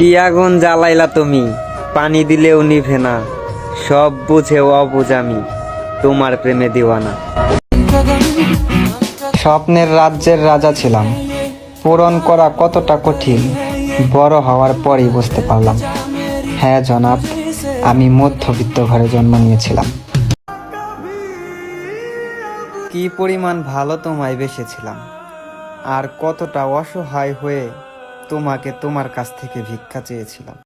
কি আগুন জ্বালাইলা তুমি? পানি দিলেও নিভে না। সব বুঝে অবুঝ আমি তোমার প্রেমে দিওয়ানা। স্বপ্নের রাজ্যের রাজা ছিলাম। পূরণ করা কতটা কঠিন, বড় হওয়ার পরেই বুঝতে পারলাম। হ্যাঁ জনাব, আমি মধ্যবিত্ত ঘরে জন্ম নিয়েছিলাম। কি পরিমাণ ভালো তোমায় বেসেছিলাম। আর কতটা অসহায় হয়ে তোমাকে তোমার কাছ থেকে ভিক্ষা চেয়েছিলাম।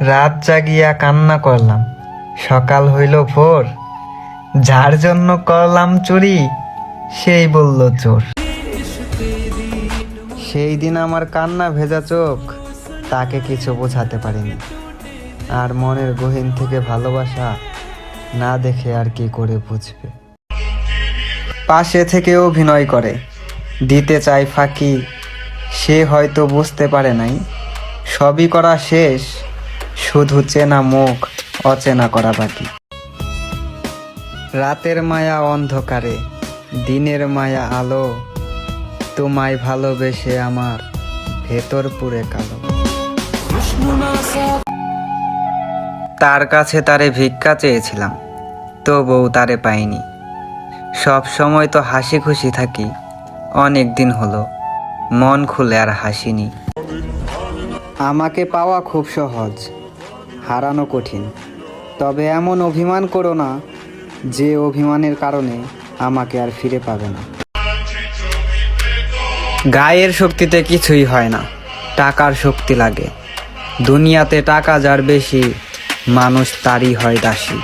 রাত জাগিয়া কান্না করলাম। সকাল হইল ভোর। যার জন্য করলাম চুরি সেই বলল চোর। সেই দিন আমার কান্না ভেজা চোখ তাকে কিছু বোঝাতে পারিনি। আর মনের গহীন থেকে ভালোবাসা না দেখে আর কি করে বুঝবে? পাশে থেকে অভিনয় করে। দিতে চাই ফাঁকি সে হয়তো বুঝতে পারে নাই। সবই করা শেষ, শুধু চেনা মুখ অচেনা করা বাকি। রাতের মায়া অন্ধকারে, দিনের মায়া আলো, তোমায় ভালোবেসে আমার ভেতর পুরে কালো। তার কাছে তারে ভিক্ষা চেয়েছিলাম, তবুও তারে পাইনি। সব সময় তো হাসি খুশি থাকি, অনেক দিন হলো। মন খুলে আর হাসিনি আমাকে পাওয়া খুব সহজ হারানো কঠিন। তবে এমন অভিমান করো না যে অভিমানের কারণে আমাকে আর ফিরে পাবে না। গায়ের শক্তিতে কিছুই হয় না টাকার শক্তি লাগে। দুনিয়াতে টাকা যার বেশি মানুষ তারই হয় দাসী।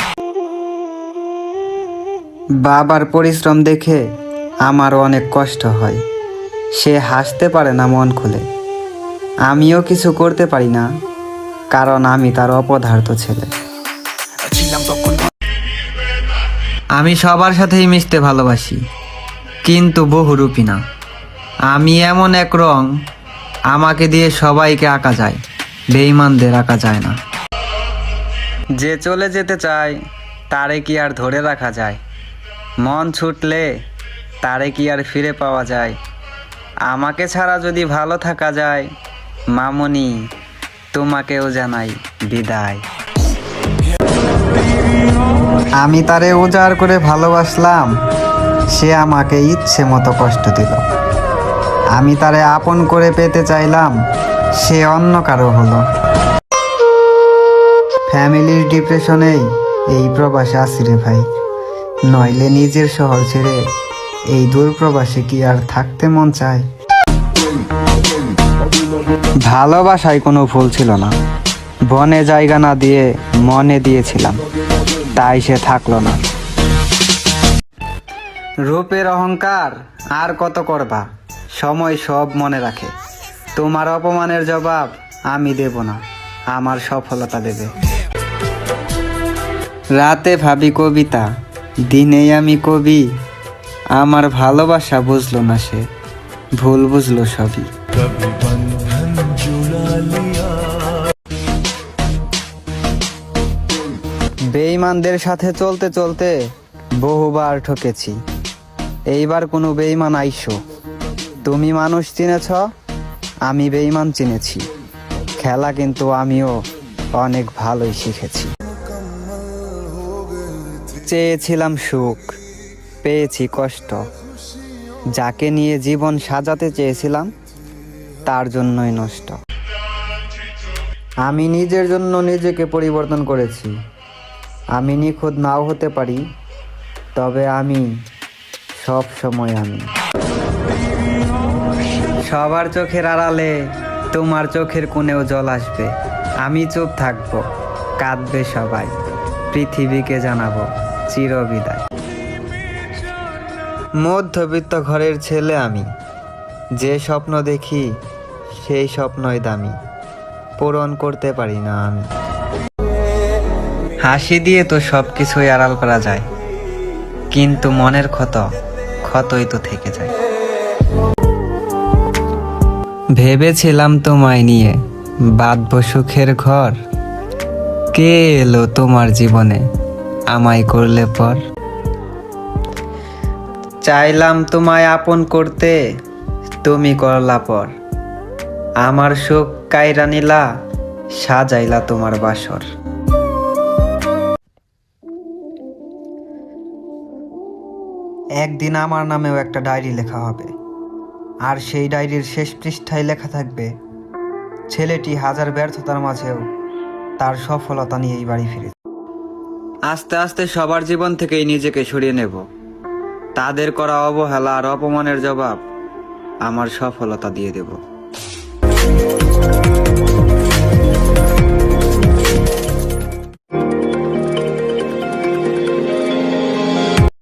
বাবার পরিশ্রম দেখে আমারও অনেক কষ্ট হয়। সে হাসতে পারে না মন খুলে। আমিও কিছু করতে পারি না, কারণ আমি তার অপদার্থ ছেলে। আমি সবার সাথেই মিশতে ভালোবাসি, কিন্তু বহুরূপী না। আমি এমন এক রং আমাকে দিয়ে সবাইকে আঁকা যায় বেইমানদের আঁকা যায় না। যে চলে যেতে চায়, তারে কি আর ধরে রাখা যায়? মন ছুটলে তারে কি আর ফিরে পাওয়া যায়? আমাকে ছাড়া যদি ভালো থাকা যায়, মামনি, তোমাকেও জানাই বিদায়। আমি তারে উজাড় করে ভালোবাসলাম, সে আমাকে ইচ্ছে মতো কষ্ট দিল। আমি তারে আপন করে পেতে চাইলাম, সে অন্য কারও হলো। ফ্যামিলির ডিপ্রেশনেই এই প্রবাসে আসি রে ভাই। নইলে নিজের শহর ছেড়ে এই দূর প্রবাসে কি আর থাকতে মন চায়? ভালোবাসায় কোনো ভুল ছিল না। বনে জায়গা না দিয়ে মনে দিয়েছিলাম, তাই সে থাকল না। রূপের অহংকার আর কত করবা? সময় সব মনে রাখে। তোমার অপমানের জবাব আমি দেব না, আমার সফলতা দেবে। রাতে ভাবি কবিতা দিনে আমি কবি আমার ভালোবাসা বুঝলো না সে, ভুল বুঝলো সবই। বেইমানদের সাথে চলতে চলতে বহুবার ঠকেছি। এইবার কোনো বেইমান আইসো। তুমি মানুষ চিনেছ, আমি বেইমান চিনেছি। খেলা কিন্তু আমিও অনেক ভালোই শিখেছি। চেয়েছিলাম সুখ। পেয়েছি কষ্ট। যাকে নিয়ে জীবন সাজাতে চেয়েছিলাম, তার জন্যই নষ্ট। আমি নিজের জন্য নিজেকে পরিবর্তন করেছি। আমি নিখুঁত নাও হতে পারি, তবে আমি সব সময় আমি। সবার চোখের আড়ালে তোমার চোখের কোণেও জল আসবে। আমি চুপ থাকব, কাঁদবে সবাই। পৃথিবীকে জানাব চিরবিদায়। মধ্যবিত্ত ঘরের ছেলে আমি। যে স্বপ্ন দেখি, সেই স্বপ্নই দামি। পূরণ করতে পারি না আমি। হাসি দিয়ে তো সব কিছুই আড়াল করা যায়। কিন্তু মনের ক্ষত, ক্ষতই তো থেকে যায়। ভেবেছিলাম তোমায় নিয়ে বাঁধব সুখের ঘর। কে এলো তোমার জীবনে? আমায় করলে পর। চাইলাম তোমায় আপন করতে, তুমি করলা পর। আমার শোক কায়রা নিলা, সাজাইলা তোমার বাসর। একদিন আমার নামেও একটা ডায়েরি লেখা হবে, আর সেই ডায়েরির শেষ পৃষ্ঠায় লেখা থাকবে, ছেলেটি হাজার ব্যর্থতার মাঝেও তার সফলতা নিয়েই বাড়ি ফিরেছে। আস্তে আস্তে সবার জীবন থেকেই নিজেকে সরিয়ে নেব। তাদের করা অবহেলা আর অপমানের জবাব আমার সফলতা দিয়ে দেব।